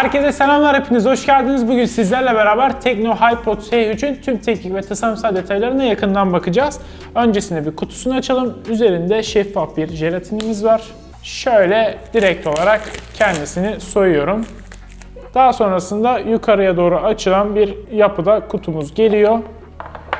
Herkese selamlar hepiniz hoş geldiniz. Bugün sizlerle beraber Tekno HiPod S3'ün tüm teknik ve tasarımsal detaylarına yakından bakacağız. Öncesinde bir kutusunu açalım. Üzerinde şeffaf bir jelatinimiz var. Şöyle direkt olarak kendisini soyuyorum. Daha sonrasında yukarıya doğru açılan bir yapıda kutumuz geliyor.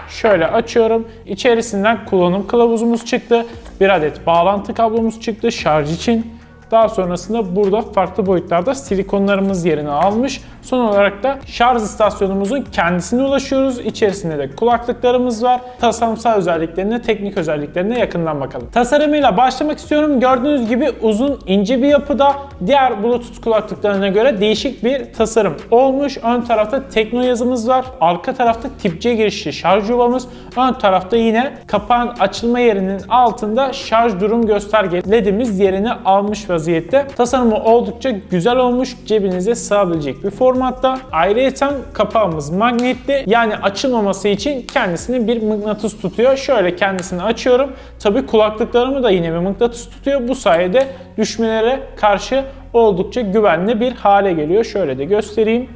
Şöyle açıyorum. İçerisinden kullanım kılavuzumuz çıktı. Bir adet bağlantı kablomuz çıktı şarj için. Daha sonrasında burada farklı boyutlarda silikonlarımız yerini almış. Son olarak da şarj istasyonumuzun kendisine ulaşıyoruz. İçerisinde de kulaklıklarımız var. Tasarımsal özelliklerine, teknik özelliklerine yakından bakalım. Tasarımıyla başlamak istiyorum. Gördüğünüz gibi uzun, ince bir yapıda. Diğer Bluetooth kulaklıklarına göre değişik bir tasarım olmuş. Ön tarafta Tekno yazımız var. Arka tarafta tip C girişli şarj yuvamız. Ön tarafta yine kapağın açılma yerinin altında şarj durum gösterge ledimiz yerini almış vaziyette. Tasarımı oldukça güzel olmuş. Cebinize sığabilecek bir formatta. Ayrıca kapağımız magnetli. Yani açılmaması için kendisini bir mıknatıs tutuyor. Şöyle kendisini açıyorum. Tabi kulaklıklarımı da yine bir mıknatıs tutuyor. Bu sayede düşmelere karşı oldukça güvenli bir hale geliyor. Şöyle de göstereyim.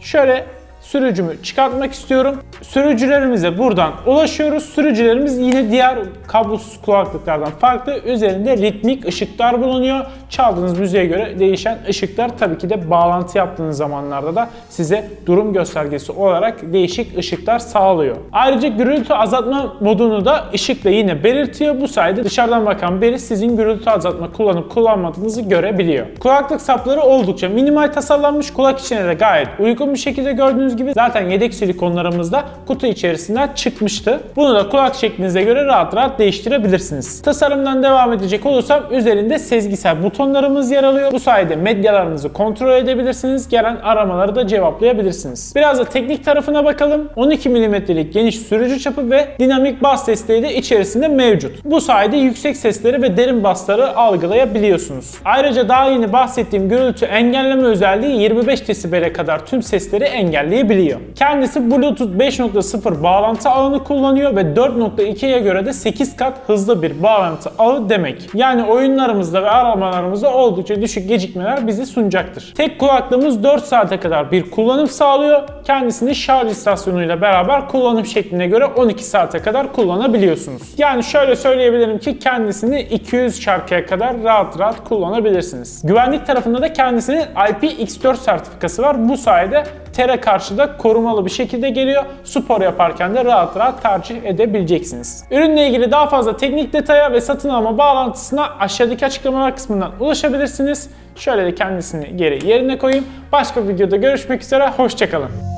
Şöyle sürücümü çıkartmak istiyorum. Sürücülerimize buradan ulaşıyoruz. Sürücülerimiz yine diğer kablosuz kulaklıklardan farklı. Üzerinde ritmik ışıklar bulunuyor. Çaldığınız müziğe göre değişen ışıklar tabii ki de bağlantı yaptığınız zamanlarda da size durum göstergesi olarak değişik ışıklar sağlıyor. Ayrıca gürültü azaltma modunu da ışıkla yine belirtiyor. Bu sayede dışarıdan bakan biri sizin gürültü azaltma kullanıp kullanmadığınızı görebiliyor. Kulaklık sapları oldukça minimal tasarlanmış. Kulak içine de gayet uygun bir şekilde gördüğünüz gibi zaten yedek silikonlarımız da kutu içerisinden çıkmıştı. Bunu da kulak şeklinize göre rahat rahat değiştirebilirsiniz. Tasarımdan devam edecek olursam üzerinde sezgisel butonlarımız yer alıyor. Bu sayede medyalarınızı kontrol edebilirsiniz. Gelen aramaları da cevaplayabilirsiniz. Biraz da teknik tarafına bakalım. 12 mm'lik geniş sürücü çapı ve dinamik bas desteği de içerisinde mevcut. Bu sayede yüksek sesleri ve derin basları algılayabiliyorsunuz. Ayrıca daha yeni bahsettiğim gürültü engelleme özelliği 25 desibele kadar tüm sesleri engelleyebiliyor. Kendisi Bluetooth 5.0 bağlantı ağını kullanıyor ve 4.2'ye göre de 8 kat hızlı bir bağlantı ağı demek. Yani oyunlarımızda ve aramalarımızda oldukça düşük gecikmeler bizi sunacaktır. Tek kulaklığımız 4 saate kadar bir kullanım sağlıyor. Kendisini şarj istasyonuyla beraber kullanım şekline göre 12 saate kadar kullanabiliyorsunuz. Yani şöyle söyleyebilirim ki kendisini 200 şarkıya kadar rahat rahat kullanabilirsiniz. Güvenlik tarafında da kendisinin IPX4 sertifikası var. Bu sayede tere karşı da korumalı bir şekilde geliyor. Spor yaparken de rahat rahat tercih edebileceksiniz. Ürünle ilgili daha fazla teknik detaya ve satın alma bağlantısına aşağıdaki açıklamalar kısmından ulaşabilirsiniz. Şöyle de kendisini geri yerine koyayım. Başka bir videoda görüşmek üzere. Hoşçakalın.